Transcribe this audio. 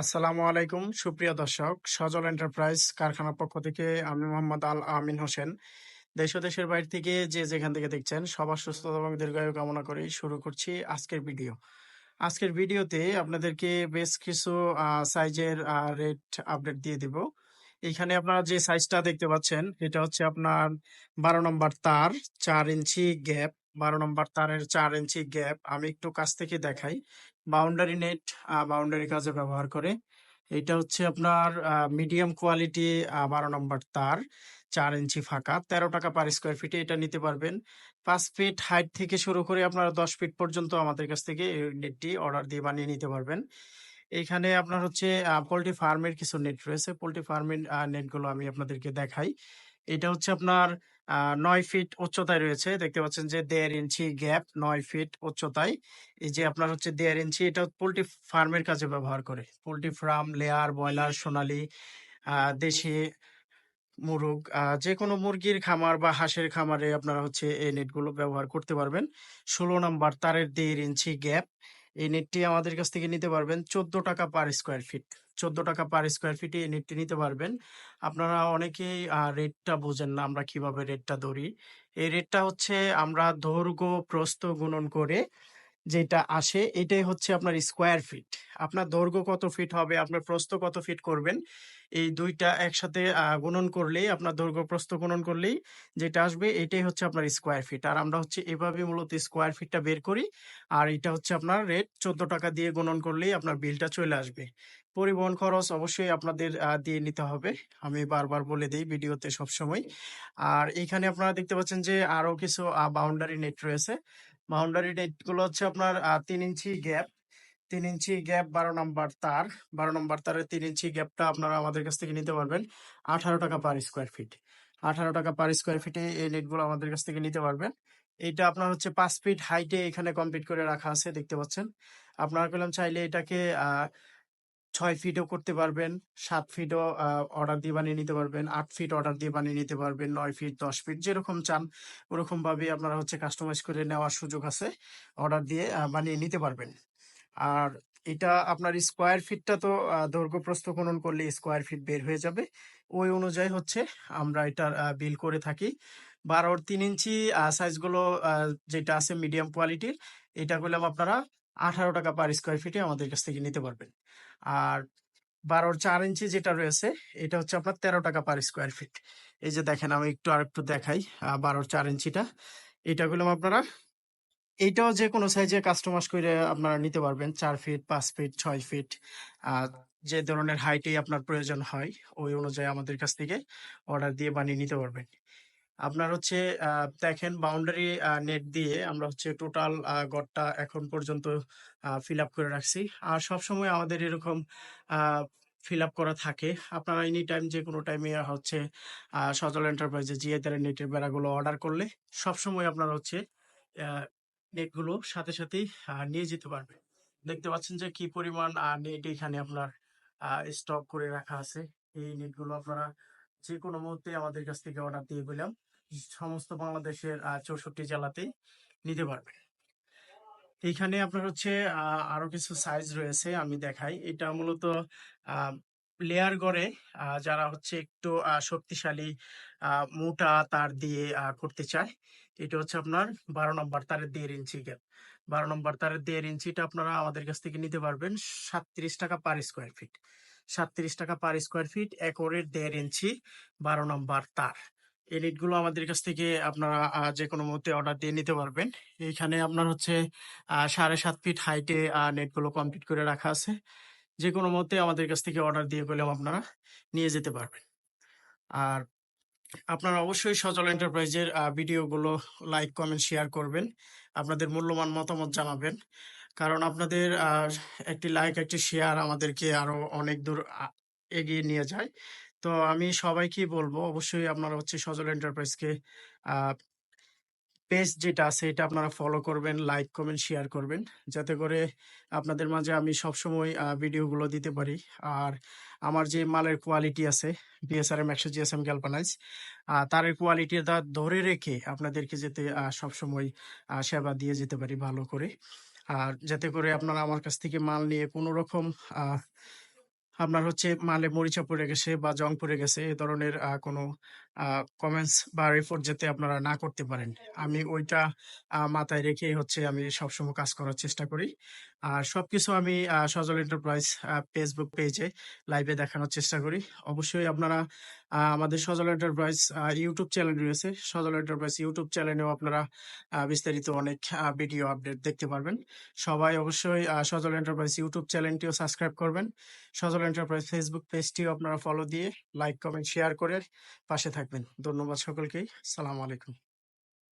আসসালামু আলাইকুম, সুপ্রিয় দর্শক। সজল এন্টারপ্রাইজ কারখানার পক্ষ থেকে আমি মোহাম্মদ আল আমিন হোসেন। দেশ দেশের বাইরে থেকে যে যেখান থেকে দেখছেন, সবার সুস্থতা এবং দীর্ঘায়ু কামনা করেই শুরু করছি আজকের ভিডিও। আজকের ভিডিওতে আপনাদেরকে বেশ কিছু সাইজের রেট আপডেট দিয়ে দিব। এখানে আপনারা যে সাইজটা দেখতে পাচ্ছেন, এটা হচ্ছে আপনার বারো নম্বর তার, চার ইঞ্চি গ্যাপ বারো নম্বর তারের চার ইঞ্চি গ্যাপ আমি একটু কাছ থেকে দেখাই। বাউন্ডারি নেট বাউন্ডারি কাজে ব্যবহার করে। এটা হচ্ছে আপনার মিডিয়াম কোয়ালিটি বারো নম্বর তার, চার ইঞ্চি ফাঁকা। তেরো টাকা পার স্কোয়ার ফিটে এটা নিতে পারবেন। পাঁচ ফিট হাইট থেকে শুরু করে আপনারা দশ ফিট পর্যন্ত আমাদের কাছ থেকে এই নেটটি অর্ডার দিয়ে বানিয়ে নিতে পারবেন। এখানে আপনার হচ্ছে পোলট্রি ফার্মের কিছু নেট রয়েছে। পোলট্রি ফার্মের নেটগুলো আমি আপনাদেরকে দেখাই। এটা হচ্ছে আপনার নয় ফিট উচ্চতায় রয়েছে। দেখতে পাচ্ছেন যে দেড় ইঞ্চি গ্যাপ নয় ফিট উচ্চতায়। এই যে আপনার হচ্ছে দেড় ইঞ্চি, এটা পোলট্রি ফার্মের কাজে ব্যবহার করে। পোলট্রি ফার্ম, লেয়ার, ব্রয়লার, সোনালী দেশি মুরগ যে কোনো মুরগির খামার বা হাঁসের খামারে আপনারা হচ্ছে এই নেটগুলো ব্যবহার করতে পারবেন। ষোলো নাম্বার তারের দেড় ইঞ্চি গ্যাপ এই নেটটি আমাদের কাছ থেকে নিতে পারবেন চোদ্দ টাকা পার স্কোয়ার ফিট চোদ্দ টাকা পার স্কোয়ার ফিটে এই নেটটি নিতে পারবেন। আপনারা অনেকেই রেটটা বোঝেন না আমরা কীভাবে রেটটা ধরি। এই রেটটা হচ্ছে আমরা দৈর্ঘ্য, প্রস্থ গুণন করে যেটা আসে, এটাই হচ্ছে আপনার স্কোয়ার ফিট আপনার দৈর্ঘ্য কত ফিট হবে, আপনার প্রস্থ কত ফিট করবেন, এই দুইটা একসাথে গুণন করলেই, আপনার দৈর্ঘ্য প্রস্থ গুণন করলেই যেটা আসবে, এটাই হচ্ছে আপনার স্কোয়ার ফিট আর আমরা হচ্ছে এভাবে মূলত স্কোয়ার ফিটটা বের করি, আর এটা হচ্ছে আপনার রেট চোদ্দ টাকা দিয়ে গুণন করলেই আপনার বিলটা চলে আসবে। পরিবহন খরচ অবশ্যই আপনাদের দিয়ে নিতে হবে। আমি বারবার বলে দিই ভিডিওতে সবসময়। আর এখানে আপনারা দেখতে পাচ্ছেন যে আরও কিছু বাউন্ডারি নেট রয়েছে। বাউন্ডারি নেটগুলো হচ্ছে আপনার তিন ইঞ্চি গ্যাপ তিন ইঞ্চি গ্যাপ বারো নম্বর তার, বারো নম্বর তারের তিন ইঞ্চি গ্যাপটা আপনারা আমাদের কাছ থেকে নিতে পারবেন আঠারো টাকা পার স্কোয়ার ফিট আঠারো টাকা পার স্কোয়ার ফিটে এই নেটগুলো আমাদের কাছ থেকে নিতে পারবেন। এটা আপনার হচ্ছে পাঁচ ফিট হাইটে এখানে কমপ্লিট করে রাখা আছে, দেখতে পাচ্ছেন। আপনারা বললাম চাইলে এটাকে, আহ ছয় ফিটও করতে পারবেন, সাত ফিটও অর্ডার দিয়ে বানিয়ে নিতে পারবেন, আট ফিট অর্ডার দিয়ে বানিয়ে নিতে পারবেন, নয় ফিট দশ ফিট যেরকম চান ওরকম ভাবে আপনারা হচ্ছে কাস্টমাইজ করে নেওয়ার সুযোগ আছে অর্ডার দিয়ে বানিয়ে নিতে পারবেন। আর এটা আপনার স্কোয়ার ফিটটা তো দৈর্ঘ্য প্রস্থ গুণন করলে স্কোয়ার ফিট বের হয়ে যাবে। ওই অনুযায়ী হচ্ছে আমরা এটার বিল করে থাকি। বারোর তিন ইঞ্চি সাইজগুলো যেটা আছে মিডিয়াম কোয়ালিটির এটা করলাম আপনারা আঠারো টাকা পার স্কোয়ার ফিটে আমাদের কাছ থেকে নিতে পারবেন। আর বারোর চার ইঞ্চি যেটা রয়েছে এটা হচ্ছে আপনার তেরো টাকা পার স্কোয়ার ফিট এই যে দেখেন আমি একটু আরেকটু দেখাই আহ, বারোর চার ইঞ্চিটা। এটা করলাম আপনারা এইটাও যে কোনো সাইজে কাস্টমাইজ করে আপনারা নিতে পারবেন চার ফিট পাঁচ ফিট ছয় ফিট যে ধরনের হাইটেই আপনার প্রয়োজন হয় ওই অনুযায়ী আমাদের কাছ থেকে অর্ডার দিয়ে বানিয়ে নিতে পারবেন। আপনার হচ্ছে দেখেন বাউন্ডারি নেট দিয়ে আমরা হচ্ছে টোটাল গড়টা এখন পর্যন্ত ফিল আপ করে রাখছি। আর সবসময় আমাদের এরকম ফিল আপ করা থাকে। আপনারা এনি টাইম যে কোনো টাইমে হচ্ছে সজল এন্টারপ্রাইজে জিআই তারের নেটের বেড়াগুলো অর্ডার করলে সবসময় আপনারা হচ্ছে নেটগুলো সাথে সাথেই নিয়ে যেতে পারবেন। দেখতে পাচ্ছেন যে কি পরিমাণ নেট এখানে আপনার স্টক করে রাখা আছে। এই নেটগুলো আপনারা যে কোনো মুহূর্তে আমাদের কাছ থেকে অর্ডার দিয়ে গেলাম সমস্ত বাংলাদেশের চৌষট্টি জেলাতেই নিতে পারবেন। এইখানে আপনার হচ্ছে আরও কিছু সাইজ রয়েছে আমি দেখাই। এটা মূলত লেয়ার গড়ে যারা হচ্ছে একটু শক্তিশালী মোটা তার দিয়ে করতে চায়। এটা হচ্ছে আপনার বারো নম্বর তারের দেড় ইঞ্চি গ্যাপ বারো নম্বর তারের দেড় ইঞ্চিটা আপনারা আমাদের কাছ থেকে নিতে পারবেন সাতত্রিশ টাকা পার স্কোয়ার ফিট সাতত্রিশ টাকা পার স্কোয়ার ফিট একরের দেড় ইঞ্চি বারো নম্বর তার। এই নেটগুলো আমাদের কাছ থেকে আপনারা যে কোনো মুহূর্তে অর্ডার দিয়ে নিতে পারবেন। এইখানে আপনার হচ্ছে সাড়ে সাত ফিট হাইটে নেটগুলো কমপ্লিট করে রাখা আছে। যে কোনো মুহূর্তে আমাদের কাছ থেকে অর্ডার দিয়ে গেলেও আপনারা নিয়ে যেতে পারবেন। আর আপনারা অবশ্যই সচল এন্টারপ্রাইজের ভিডিওগুলো লাইক কমেন্ট শেয়ার করবেন। আপনাদের মূল্যবান মতামত জানাবেন। কারণ আপনাদের একটি লাইক একটি শেয়ার আমাদেরকে আরও অনেক দূর এগিয়ে নিয়ে যায়। তো আমি সবাইকে বলব, অবশ্যই আপনারা হচ্ছে সজল এন্টারপ্রাইজকে পেজ যেটা আছে এটা আপনারা ফলো করবেন লাইক কমেন্ট শেয়ার করবেন। যাতে করে আপনাদের মাঝে আমি সবসময় ভিডিওগুলো দিতে পারি। আর আমার যে মালের কোয়ালিটি আছে বিএসআরএম একশো জিএসএম গ্যালপানাইজ তার কোয়ালিটিটা ধরে রেখে আপনাদেরকে যাতে সবসময় সেবা দিয়ে যেতে পারি ভালো করে। আর যাতে করে আপনারা আমার কাছ থেকে মাল নিয়ে কোনো রকম আপনার হচ্ছে মালে মরিচা পড়ে গেছে বা জং পড়ে গেছে এ ধরনের কোনো কমেন্টস বা রিপোর্ট যাতে আপনারা না করতে পারেন। আমি ওইটা মাথায় রেখেই হচ্ছে আমি সবসময় কাজ করার চেষ্টা করি। আর সবকিছু আমি সজল এন্টারপ্রাইজ ফেসবুক পেজে লাইভে দেখানোর চেষ্টা করি। অবশ্যই আপনারা আমাদের সজল এন্টারপ্রাইজ ইউটিউব চ্যানেল রয়েছে। সজল এন্টারপ্রাইজ ইউটিউব চ্যানেলেও আপনারা বিস্তারিত অনেক ভিডিও আপডেট দেখতে পারবেন। সবাই অবশ্যই সজল এন্টারপ্রাইজ ইউটিউব চ্যানেলটিও সাবস্ক্রাইব করবেন। সজল এন্টারপ্রাইজ ফেসবুক পেজটিও আপনারা ফলো দিয়ে লাইক, কমেন্ট, শেয়ার করে পাশে থাকবেন। ধন্যবাদ সকলকেই। সালাম আলাইকুম।